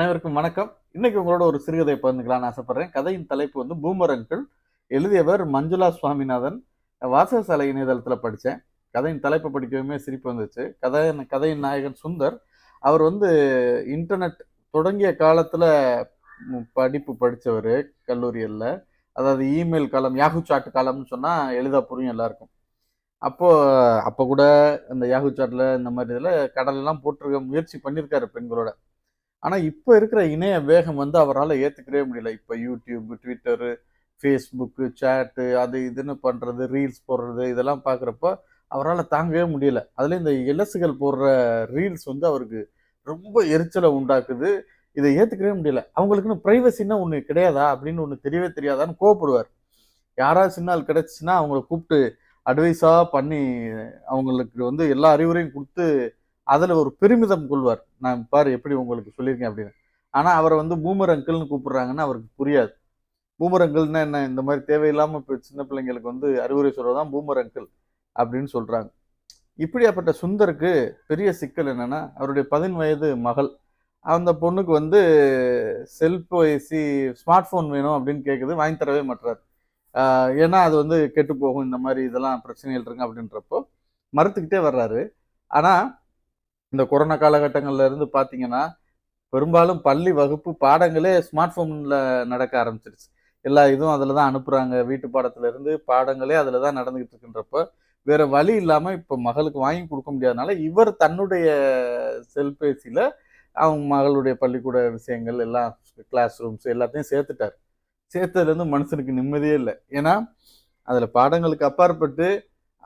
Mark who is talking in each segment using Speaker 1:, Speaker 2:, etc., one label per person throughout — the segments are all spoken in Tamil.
Speaker 1: அனைவருக்கும் வணக்கம். இன்னைக்கு உங்களோட ஒரு சிறுகதை பகிர்ந்துக்கலாம்னு ஆசைப்படுறேன். கதையின் தலைப்பு வந்து பூமரங்கள் எழுதியவர் மஞ்சுளா சுவாமிநாதன். வாசகசாலை இணையதளத்தில் படித்தேன் கதையின் தலைப்பை படிக்கவுமே சிரிப்பு வந்துச்சு. கதை கதையின் நாயகன் சுந்தர். அவர் வந்து இன்டர்நெட் தொடங்கிய காலத்தில் படிப்பு படித்தவர் கல்லூரியில் அதாவது இமெயில் காலம் யாகு சாட் காலம்னு சொன்னால் எளிதாக புரியும் எல்லாருக்கும். அப்போ அப்போ கூட இந்த யாகு சாட்டில் இந்த மாதிரி இதில் கடலெல்லாம் போட்டிருக்க முயற்சி பண்ணியிருக்காரு பெண்களோட. ஆனால் இப்போ இருக்கிற இணைய வேகம் வந்து அவரால் ஏற்றுக்கவே முடியல. இப்போ யூடியூப் ட்விட்டரு ஃபேஸ்புக்கு சேட்டு அது இதுன்னு பண்ணுறது ரீல்ஸ் போடுறது இதெல்லாம் பார்க்குறப்ப அவரால் தாங்கவே முடியல. அதில் இந்த இலசுகள் போடுற ரீல்ஸ் வந்து அவருக்கு ரொம்ப எரிச்சலை உண்டாக்குது. இதை ஏற்றுக்கவே முடியல. அவங்களுக்குன்னு ப்ரைவசின்னா ஒன்று கிடையாதா? அப்படின்னு ஒன்று தெரியவே தெரியாதான்னு கோவப்படுவார். யாராவது சின்னால் கிடச்சின்னா அவங்கள கூப்பிட்டு அட்வைஸாக பண்ணி அவங்களுக்கு வந்து எல்லா அறிவுரையும் கொடுத்து அதில் ஒரு பெருமிதம் கொள்வார். நான் பாரு எப்படி உங்களுக்கு சொல்லியிருக்கேன் அப்படின்னு. ஆனால் அவரை வந்து பூமர் அங்கிள்னு கூப்பிட்றாங்கன்னா அவருக்கு புரியாது. பூமர் அங்கிள்னா என்ன? இந்த மாதிரி தேவையில்லாமல் இப்போ சின்ன பிள்ளைங்களுக்கு வந்து அறிவுரை சொல்கிறதான் பூமர் அங்கிள் அப்படின்னு சொல்கிறாங்க இப்படியாப்பட்ட சுந்தருக்கு பெரிய சிக்கல் என்னென்னா அவருடைய பதின் வயது மகள். அந்த பொண்ணுக்கு வந்து செல்பேசி ஸ்மார்ட் ஃபோன் வேணும் அப்படின்னு கேட்குது வாங்கி தரவே மாட்டுறாரு ஏன்னா அது வந்து கெட்டு போகும் இந்த மாதிரி இதெல்லாம் பிரச்சனைகள் இருக்கு அப்படின்றப்போ மறுத்துக்கிட்டே வர்றாரு. ஆனால் இந்த கொரோனா காலகட்டங்கள்ல இருந்து பார்த்தீங்கன்னா பெரும்பாலும் பள்ளி வகுப்பு பாடங்களே ஸ்மார்ட் ஃபோனில் நடக்க ஆரம்பிச்சிருச்சு. எல்லா இதுவும் அதில் தான் அனுப்புகிறாங்க வீட்டு பாடத்துல இருந்து பாடங்களே அதில் தான் நடந்துகிட்டு இருக்குன்றப்போ வேற வழி இல்லாமல் இப்போ மகளுக்கு வாங்கி கொடுக்க முடியாதனால இவர் தன்னுடைய செல்பேசியில் அவங்க மகளுடைய பள்ளிக்கூட விஷயங்கள் எல்லாம் கிளாஸ் ரூம்ஸ் எல்லாத்தையும் சேர்த்துட்டார். சேர்த்ததுலேருந்து மனுஷனுக்கு நிம்மதியே இல்லை. ஏன்னா அதில் பாடங்களுக்கு அப்பாற்பட்டு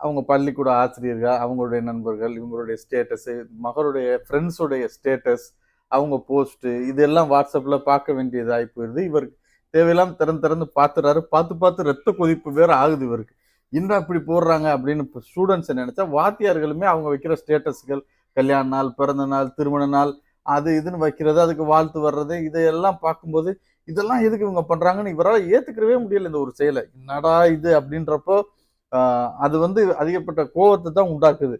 Speaker 1: அவங்க பள்ளிக்கூட ஆசிரியர்கள் அவங்களுடைய நண்பர்கள் இவங்களுடைய ஸ்டேட்டஸு மகளுடைய ஃப்ரெண்ட்ஸுடைய ஸ்டேட்டஸ் அவங்க போஸ்ட்டு இதெல்லாம் வாட்ஸ்அப்பில் பார்க்க வேண்டியதாகி போயிடுது இவருக்கு தேவையில்லாம திறந்து திறந்து பார்த்துறாரு. பார்த்து பார்த்து ரத்த கொதிப்பு வேறு ஆகுது இவருக்கு. இன்னும் இப்படி போடுறாங்க? அப்படின்னு இப்போ ஸ்டூடெண்ட்ஸ் நினச்சா வாத்தியார்களுமே அவங்க வைக்கிற ஸ்டேட்டஸ்கள் கல்யாண நாள் பிறந்த நாள் திருமண நாள் அது இதுன்னு வைக்கிறது அதுக்கு வாழ்த்து வர்றது இதையெல்லாம் பார்க்கும்போது இதெல்லாம் எதுக்கு இவங்க பண்ணுறாங்கன்னு இவரால் ஏற்றுக்கிறவே முடியல இந்த ஒரு செயலை. என்னடா இது? அப்படின்றப்போ அது வந்து அதிகப்பட்ட கோபத்தை தான் உண்டாக்குது.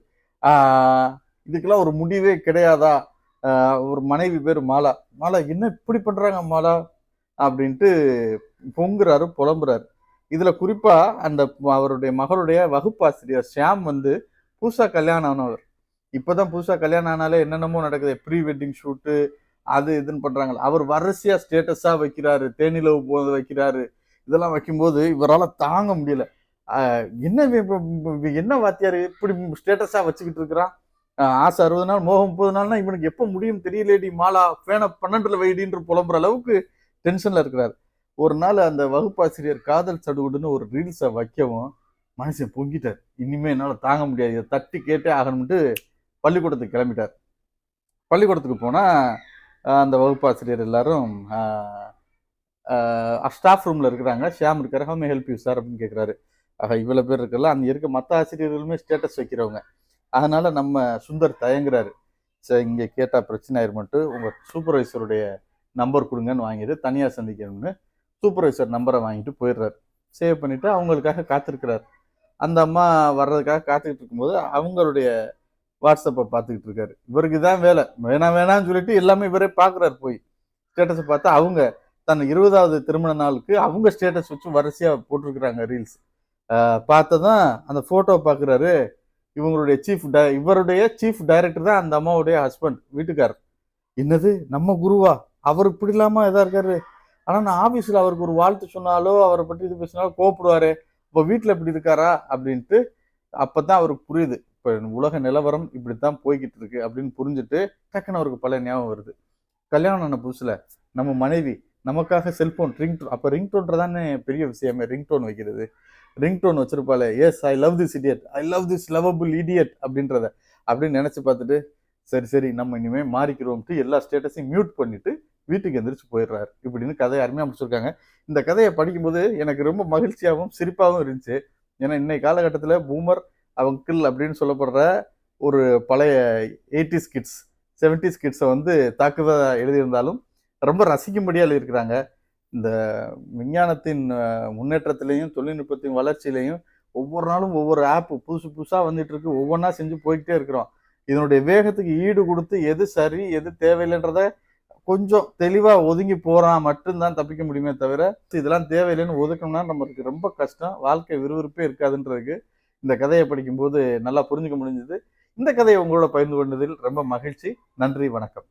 Speaker 1: இதுக்கெல்லாம் ஒரு முடிவே கிடையாதா? ஒரு மனைவி பேர் மாலா. மாலா என்ன இப்படி பண்ணுறாங்க மாலா? அப்படின்ட்டு பொங்குறாரு புலம்புறாரு. இதில் குறிப்பாக அந்த அவருடைய மகளுடைய வகுப்பாசிரியர் ஷியாம் வந்து புதுசா கல்யாணம் ஆனவர். இப்போ தான் புதுசா கல்யாணம் ஆனாலே என்னென்னமோ நடக்குது. ப்ரீ வெட்டிங் ஷூட்டு அது இதுன்னு பண்றாங்க. அவர் வரிசையாக ஸ்டேட்டஸாக வைக்கிறாரு தேனிலவு போது வைக்கிறாரு. இதெல்லாம் வைக்கும்போது இவரால் தாங்க முடியல. என்ன என்ன வாத்தியார்? இப்படி ஸ்டேட்டஸாக வச்சுக்கிட்டு இருக்கிறான்? ஆசை அறுபது நாள் மோகம் முப்பது நாள்னா இவனுக்கு எப்போ முடியும் தெரியலேடி மாலா பேனை பன்னெண்டுல வைடின்ற புலம்புற அளவுக்கு டென்ஷனில் இருக்கிறார். ஒரு நாள் அந்த வகுப்பாசிரியர் காதல் சடுகுடுன்னு ஒரு ரீல்ஸை வைக்கவும் மனுஷன் பொங்கிட்டார். இனிமே என்னால் தாங்க முடியாது. இதை தட்டி கேட்டே ஆகணும்ட்டு பள்ளிக்கூடத்துக்கு கிளம்பிட்டார். பள்ளிக்கூடத்துக்கு போனால் அந்த வகுப்பாசிரியர் எல்லாரும் ஸ்டாஃப் ரூமில் இருக்கிறாங்க. ஷியாம் இருக்காரு. How may help you sir அப்படின்னு கேட்குறாரு ஆக இவ்வளோ பேர் இருக்கல அங்கே இருக்க மற்ற ஆசிரியர்களுமே ஸ்டேட்டஸ் வைக்கிறவங்க. அதனால் நம்ம சுந்தர் தயங்குறாரு. சரி இங்கே கேட்டால் பிரச்சனை ஆயிருமட்டு உங்கள் சூப்பர்வைசருடைய நம்பர் கொடுங்கன்னு வாங்கிட்டு தனியாக சந்திக்கணும்னு சூப்பர்வைசர் நம்பரை வாங்கிட்டு போயிடுறாரு. சேவ் பண்ணிவிட்டு அவங்களுக்காக காத்திருக்கிறார். அந்த அம்மா வர்றதுக்காக காத்துக்கிட்டு இருக்கும்போது அவங்களுடைய வாட்ஸ்அப்பை பார்த்துக்கிட்டு இருக்காரு. இவருக்கு தான் வேலை. வேணாம் வேணாம்னு சொல்லிட்டு எல்லாமே இவரே பார்க்குறாரு போய். ஸ்டேட்டஸை பார்த்தா அவங்க தன் இருபதாவது திருமண நாளுக்கு அவங்க ஸ்டேட்டஸ் வச்சு வரிசையாக போட்டிருக்கிறாங்க ரீல்ஸ் பார்த்ததான் அந்த ஃபோட்டோ பார்க்குறாரு. இவங்களுடைய சீஃப் ட இவருடைய சீஃப் டைரக்டர் தான் அந்த அம்மாவுடைய ஹஸ்பண்ட் வீட்டுக்காரர். என்னது? நம்ம குருவா? அவர் இப்படி இல்லாமல் இதாக இருக்காரு. ஆனால் நான் ஆஃபீஸில் அவருக்கு ஒரு வாழ்த்து சொன்னாலோ அவரை பற்றி இது பேசினாலோ கோப்பிடுவார் இப்போ வீட்டில் இப்படி இருக்காரா? அப்படின்ட்டு அப்போ தான் அவருக்கு புரியுது. இப்போ உலக நிலவரம் இப்படித்தான் போய்கிட்டு இருக்கு அப்படின்னு புரிஞ்சுட்டு டக்குன்னு அவருக்கு பல ஞாபகம் வருது. கல்யாணம் ஆன புதுசில் நம்ம மனைவி நமக்காக செல்போன் ரிங் அப்போ ரிங்டோன்ற தானே பெரிய விஷயமே. ரிங்டோன் வைக்கிறது. Ring tone வச்சிருப்பாளே. Yes I love this idiot I love this lovable idiot அப்படின்றத. அப்படின்னு நினச்சி பார்த்துட்டு சரி சரி நம்ம இனிமேல் மாறிக்கிறோம்ட்டு எல்லா ஸ்டேட்டஸையும் மியூட் பண்ணிட்டு வீட்டுக்கு எந்திரிச்சு போயிடுறாரு. இப்படின்னு கதையை அருமையாக முடிச்சிருக்காங்க. இந்த கதையை படிக்கும்போது எனக்கு ரொம்ப மகிழ்ச்சியாகவும் சிரிப்பாகவும் இருந்துச்சு. ஏன்னா இன்னைக்கு காலகட்டத்தில் பூமர் அவங்கிள் அப்படின்னு சொல்லப்படுற ஒரு பழைய எயிட்டிஸ் கிட்ஸ் செவன்டிஸ் கிட்ஸை வந்து தாக்குதலாக எழுதியிருந்தாலும் ரொம்ப ரசிக்கும்படியால் இருக்கிறாங்க இந்த விஞ்ஞானத்தின் முன்னேற்றத்திலையும் தொழில்நுட்பத்தின் வளர்ச்சியிலையும் ஒவ்வொரு நாளும் ஒவ்வொரு ஆப் புதுசு புதுசாக வந்துட்டு இருக்கு ஒவ்வொன்றா செஞ்சு போய்கிட்டே இருக்கிறோம். இதனுடைய வேகத்துக்கு ஈடு கொடுத்து எது சரி எது தேவையில்லைன்றத கொஞ்சம் தெளிவாக ஒதுங்கி போகிறான் மட்டும்தான் தப்பிக்க முடியுமே தவிர இதெல்லாம் தேவையில்லைன்னு ஒதுக்கணும்னா நம்மளுக்கு ரொம்ப கஷ்டம். வாழ்க்கை விறுவிறுப்பே இருக்காதுன்றதுக்கு இந்த கதையை படிக்கும்போது நல்லா புரிஞ்சுக்க முடிஞ்சது. இந்த கதையை உங்களோட பகிர்ந்து கொண்டதில் ரொம்ப மகிழ்ச்சி. நன்றி வணக்கம்.